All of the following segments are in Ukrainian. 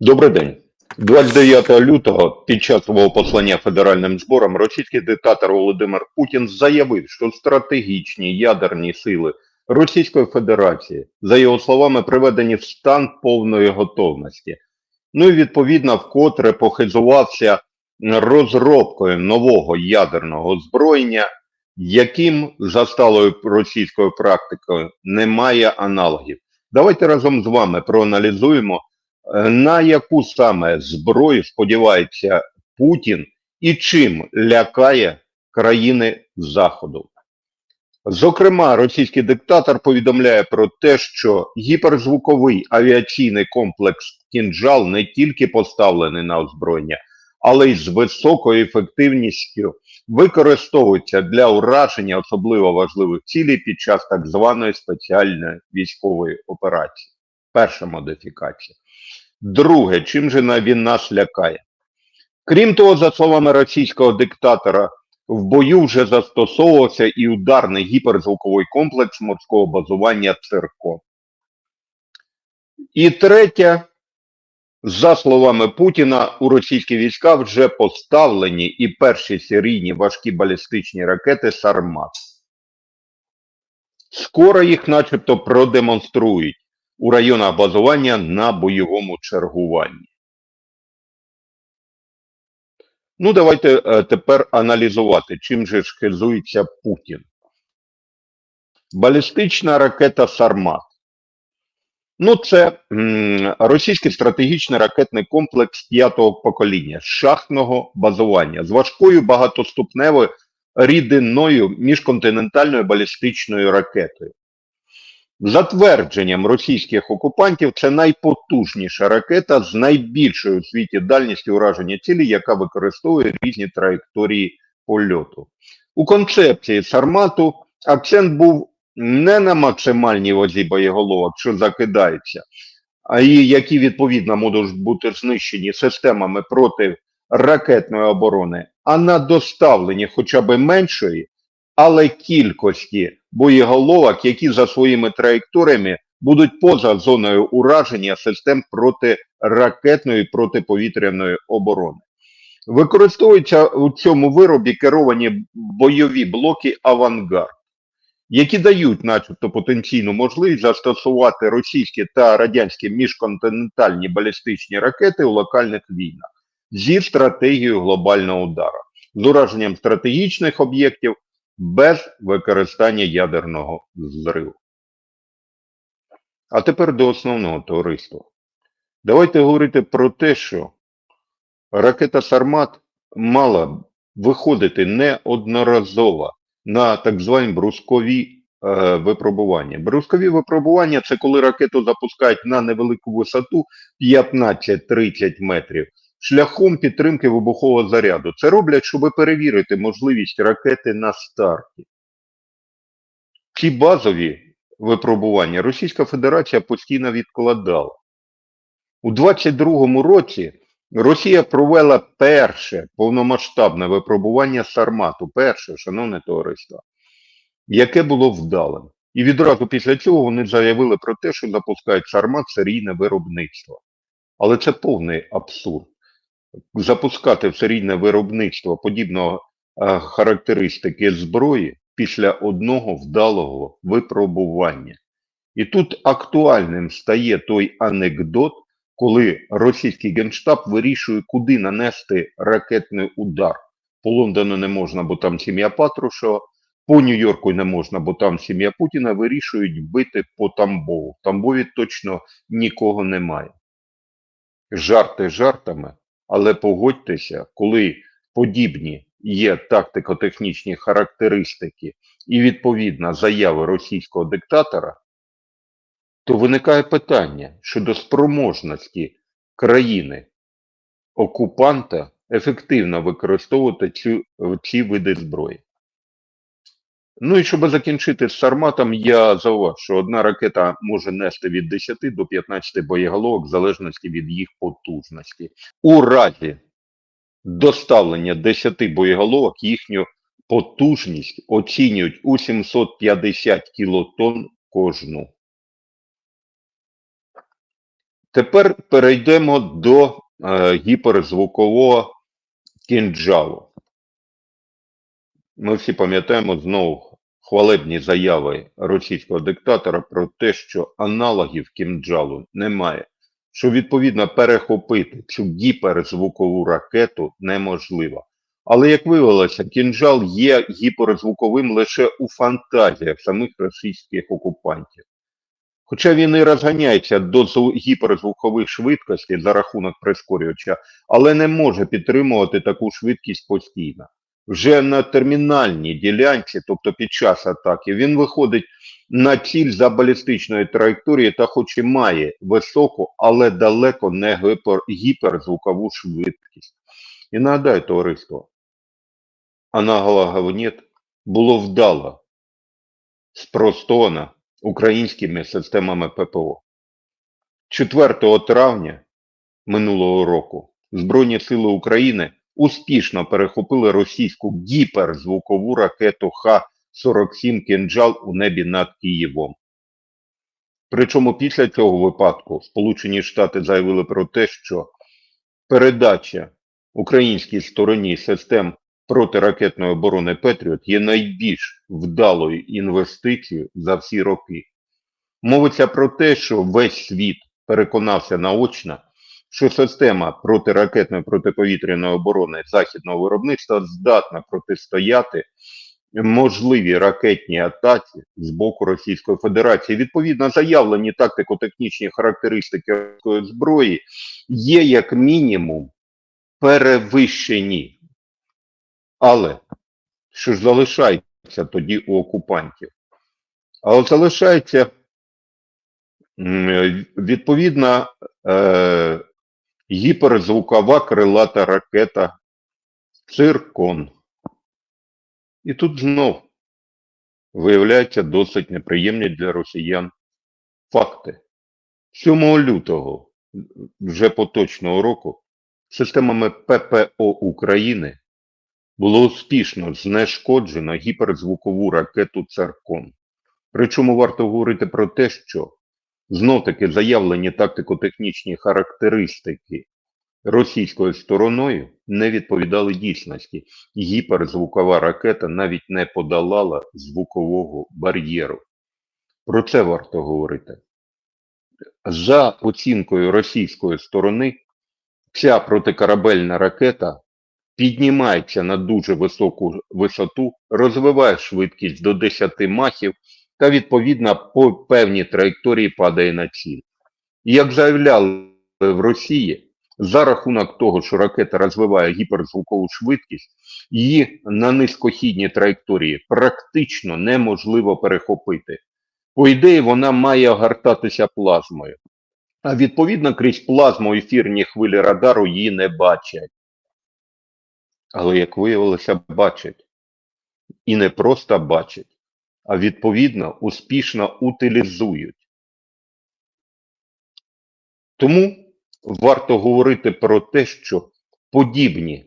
Добрий день. 29 лютого під час свого послання федеральним зборам російський диктатор Володимир Путін заявив, що стратегічні ядерні сили Російської Федерації, за його словами, приведені в стан повної готовності. Ну і відповідно вкотре похизувався розробкою нового ядерного озброєння, яким за сталою російською практикою немає аналогів. Давайте разом з вами проаналізуємо. Е, На яку саме зброю сподівається Путін і чим лякає країни Заходу? Зокрема, російський диктатор повідомляє про те, що гіперзвуковий авіаційний комплекс «Кінжал» не тільки поставлений на озброєння, але й з високою ефективністю використовується для ураження особливо важливих цілей під час так званої спеціальної військової операції. Перша модифікація. Друге, чим же він нас лякає? Крім того, за словами російського диктатора, в бою вже застосовувався і ударний гіперзвуковий комплекс морського базування «Циркон». І третє, за словами Путіна, у російські війська вже поставлені і перші серійні важкі балістичні ракети «Сармат». Скоро їх начебто продемонструють у районах базування на бойовому чергуванні. Ну, давайте е, тепер аналізувати, чим же ж Путін. Балістична ракета Сармат. Ну, це російський стратегічний ракетний комплекс п'ятого покоління шахтного базування з важкою багатоступневою рідинною міжконтинентальною балістичною ракетою. За твердженням російських окупантів, це найпотужніша ракета з найбільшою у світі дальністю ураження цілі, яка використовує різні траєкторії польоту. У концепції Сармату акцент був не на максимальній вазі боєголовок, що закидаються, а і які відповідно можуть бути знищені системами протиракетної оборони, а на доставленні хоча б меншої, але кількості боєголовок, які за своїми траєкторіями будуть поза зоною ураження систем протиракетної протиповітряної оборони. Використовуються у цьому виробі керовані бойові блоки Авангард, які дають, начебто, потенційну можливість застосувати російські та радянські міжконтинентальні балістичні ракети у локальних війнах зі стратегією глобального удару, з ураженням стратегічних об'єктів без використання ядерного зриву. А тепер до основного товариства. Давайте говорити про те, що ракета Сармат мала виходити неодноразово на так звані брускові е, випробування. Брускові випробування це коли ракету запускають на невелику висоту 15-30 метрів шляхом підтримки вибухового заряду. Це роблять, щоб перевірити можливість ракети на старті. Ці базові випробування Російська Федерація постійно відкладала. У 22-му році Росія провела перше повномасштабне випробування Сармату, перше, шановне товариство, яке було вдалим. І відразу після цього вони заявили про те, що запускають Сармат серійне виробництво. Але це повний абсурд. Запускати в серійне виробництво подібного е, характеристики зброї після одного вдалого випробування. І тут актуальним стає той анекдот, коли російський генштаб вирішує, куди нанести ракетний удар. По Лондону не можна, бо там сім'я Патрушева, по Нью-Йорку не можна, бо там сім'я Путіна вирішують бити по Тамбову. В Тамбові точно нікого немає. Жарти жартами, але погодьтеся, коли подібні є тактико-технічні характеристики і відповідна заяви російського диктатора, то виникає питання щодо спроможності країни окупанта ефективно використовувати ці, ці види зброї. Ну і щоб закінчити з Сарматом, я зауважу, що одна ракета може нести від 10 до 15 боєголовок в залежності від їх потужності. У разі доставлення 10 боєголовок їхню потужність оцінюють у 750 кілотонн кожну. Тепер перейдемо до е, гіперзвукового кінджалу. Ми всі пам'ятаємо знову хвалебні заяви російського диктатора про те, що аналогів кінджалу немає, що відповідно перехопити цю гіперзвукову ракету неможливо. Але як виявилося, кінжал є гіперзвуковим лише у фантазіях самих російських окупантів. Хоча він і розганяється до гіперзвукових швидкостей за рахунок прискорювача, але не може підтримувати таку швидкість постійно. Вже на термінальній ділянці, тобто під час атаки, він виходить на ціль за балістичної траєкторії та хоч і має високу, але далеко не гіпер, гіперзвукову швидкість. І нагадаю, товариство, аналогов нет було вдало спростовано українськими системами ППО. 4 травня минулого року Збройні Сили України успішно перехопили російську гіперзвукову ракету Х-47 «Кинджал» у небі над Києвом. Причому після цього випадку Сполучені Штати заявили про те, що передача українській стороні систем протиракетної оборони Петріот є найбільш вдалою інвестицією за всі роки. Мовиться про те, що весь світ переконався наочно, що система протиракетної протиповітряної оборони західного виробництва здатна протистояти можливій ракетній атаці з боку Російської Федерації. Відповідно, заявлені тактико-технічні характеристики зброї є як мінімум перевищені. Але що ж залишається тоді у окупантів? А залишається відповідна е, гіперзвукова крилата ракета Циркон. І тут знов виявляються досить неприємні для росіян факти. 7 лютого вже поточного року системами ППО України було успішно знешкоджено гіперзвукову ракету Циркон. Причому варто говорити про те, що знов-таки заявлені тактико-технічні характеристики російською стороною не відповідали дійсності. Гіперзвукова ракета навіть не подолала звукового бар'єру. Про це варто говорити. За оцінкою російської сторони, ця протикорабельна ракета піднімається на дуже високу висоту, розвиває швидкість до 10 махів та відповідно по певній траєкторії падає на ціль. І як заявляли в Росії, за рахунок того, що ракета розвиває гіперзвукову швидкість, її на низькохідній траєкторії практично неможливо перехопити. По ідеї, вона має огортатися плазмою. А відповідно, крізь плазму ефірні хвилі радару її не бачать. Але, як виявилося, бачать. І не просто бачать, а відповідно успішно утилізують. Тому варто говорити про те, що подібні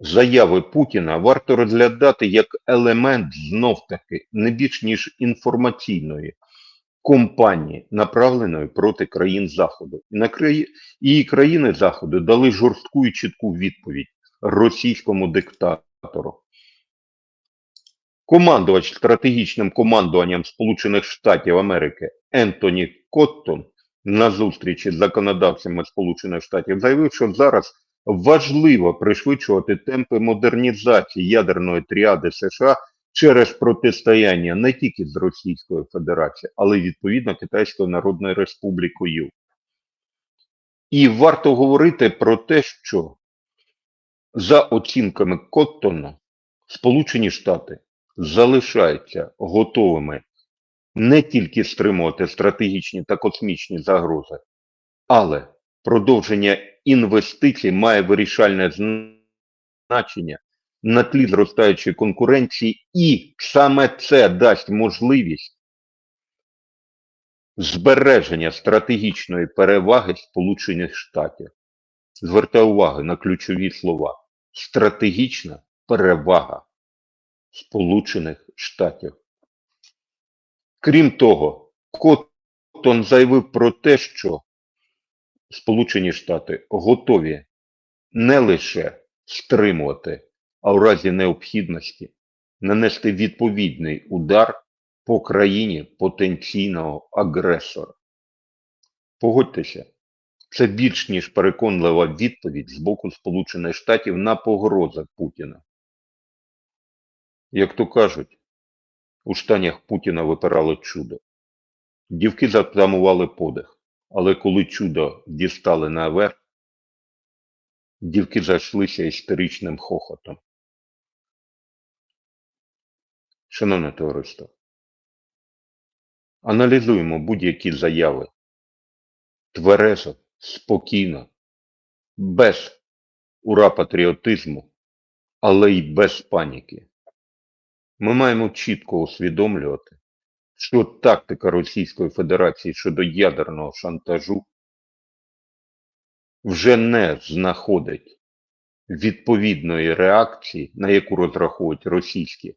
заяви Путіна варто розглядати як елемент знов-таки не більш ніж інформаційної компанії, направленої проти країн Заходу. І, на краї... і країни Заходу дали жорстку і чітку відповідь російському диктатору. Командувач стратегічним командуванням Сполучених Штатів Америки Ентоні Коттон на зустрічі з законодавцями Сполучених Штатів заявив, що зараз важливо пришвидшувати темпи модернізації ядерної тріади США через протистояння не тільки з Російською Федерацією, але й відповідно Китайською Народною Республікою. І варто говорити про те, що за оцінками Коттона Сполучені Штати залишаються готовими не тільки стримувати стратегічні та космічні загрози, але продовження інвестицій має вирішальне значення на тлі зростаючої конкуренції, і саме це дасть можливість збереження стратегічної переваги Сполучених Штатів. Звертаю увагу на ключові слова. Стратегічна перевага Сполучених Штатів. Крім того, Коттон заявив про те, що Сполучені Штати готові не лише стримувати, а в разі необхідності нанести відповідний удар по країні потенційного агресора. Погодьтеся, це більш ніж переконлива відповідь з боку Сполучених Штатів на погрози Путіна. Як то кажуть, у штанях Путіна випирало чудо. Дівки затамували подих, але коли чудо дістали наверх, дівки зайшлися істеричним хохотом. Шановне товариство, аналізуємо будь-які заяви тверезо, спокійно, без ура патріотизму, але й без паніки. Ми маємо чітко усвідомлювати, що тактика Російської Федерації щодо ядерного шантажу вже не знаходить відповідної реакції, на яку розраховують російські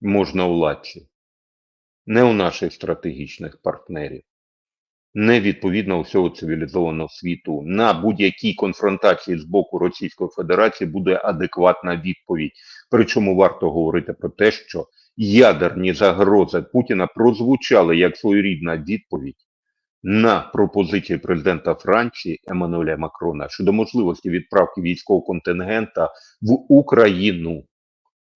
можновладці, не у наших стратегічних партнерів, не відповідно всього цивілізованого світу. На будь-якій конфронтації з боку Російської Федерації буде адекватна відповідь. Причому варто говорити про те, що ядерні загрози Путіна прозвучали як своєрідна відповідь на пропозиції президента Франції Еммануеля Макрона щодо можливості відправки військового контингента в Україну.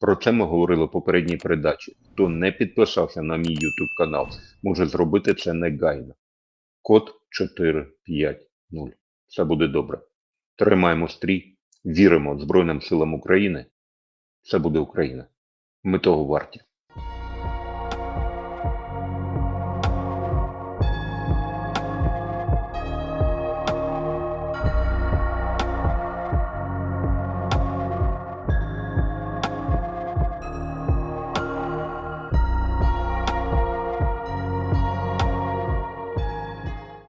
Про це ми говорили в попередній передачі. Хто не підписався на мій YouTube канал, може зробити це негайно. Код 450. Все буде добре. Тримаємо стрій, віримо Збройним силам України. Це буде Україна. Ми того варті.